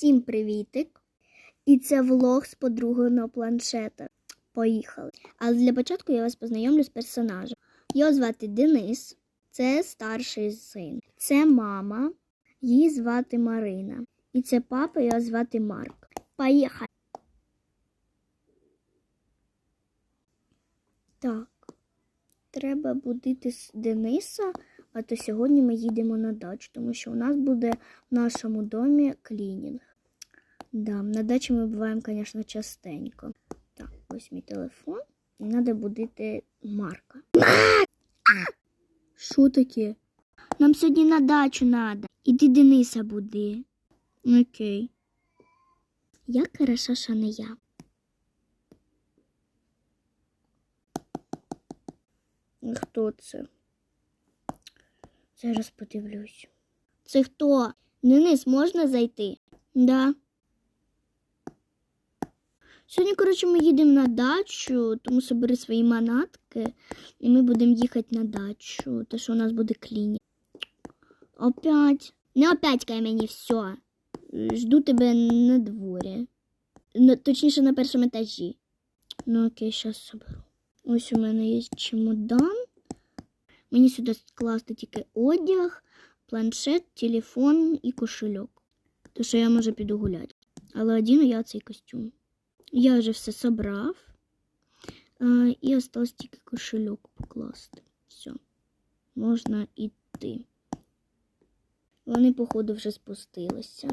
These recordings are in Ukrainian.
Всім привітик! І це влог з подругиного планшета. Поїхали. Але для початку я вас познайомлю з персонажем. Його звати Денис, це старший син. Це мама, її звати Марина. І це папа, його звати Марк. Поїхали. Так, треба будити Дениса, а то сьогодні ми їдемо на дачу, тому що у нас буде в нашому домі клінінг. Да, на дачі ми буваємо, звісно, частенько. Так, ось мій телефон. І треба будити Марка. Що таке? Нам сьогодні на дачу треба. Іди Дениса буди. Окей. Як хорошо, що не я. Хто це? Зараз подивлюсь. Це хто? Денис, можна зайти? Да. Сьогодні, коротше, ми їдемо на дачу, тому собери свої манатки, і ми будемо їхати на дачу, те, що у нас буде кліні. Опять. Не опять кай мені все. Жду тебе на дворі. Ну, точніше, на першому етажі. Ну окей, зараз соберу. Ось у мене є чемодан. Мені сюди скласти тільки одяг, планшет, телефон і кошельок. То що я можу піду гуляти. Але одіну я цей костюм. Я вже все собрав. А, і осталось тільки кошельок покласти. Все. Можна йти. Вони, походу, вже спустилися.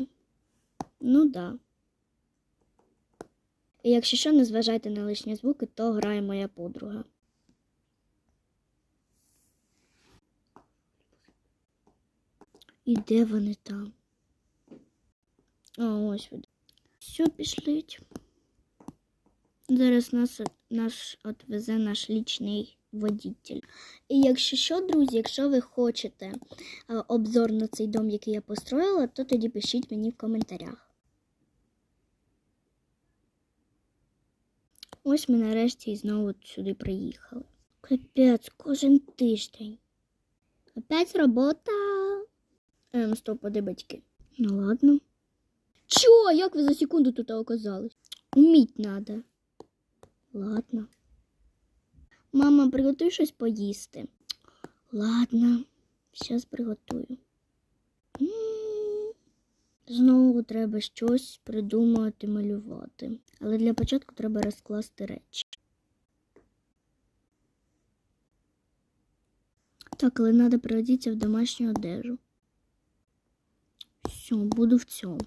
Ну да. Якщо що, не зважайте на лишні звуки, то грає моя подруга. І де вони там? А, ось. Все, пішліть. Зараз нас наш отвезе наш лічний водитель. І якщо що, друзі, якщо ви хочете е, обзор на цей дом, який я построїла, то тоді пишіть мені в коментарях. Ось ми нарешті знову сюди приїхали. Капець, кожен тиждень. Опять робота. Ем, стоп, де батьки? Ну ладно. Чо? Як ви за секунду тут оказались? Уміть надо. Ладно. Мама, приготуй щось поїсти. Ладно, зараз приготую. Знову треба щось придумати, малювати. Але для початку треба розкласти речі. Так, але треба переодітися в домашню одежу. Все, буду в цьому.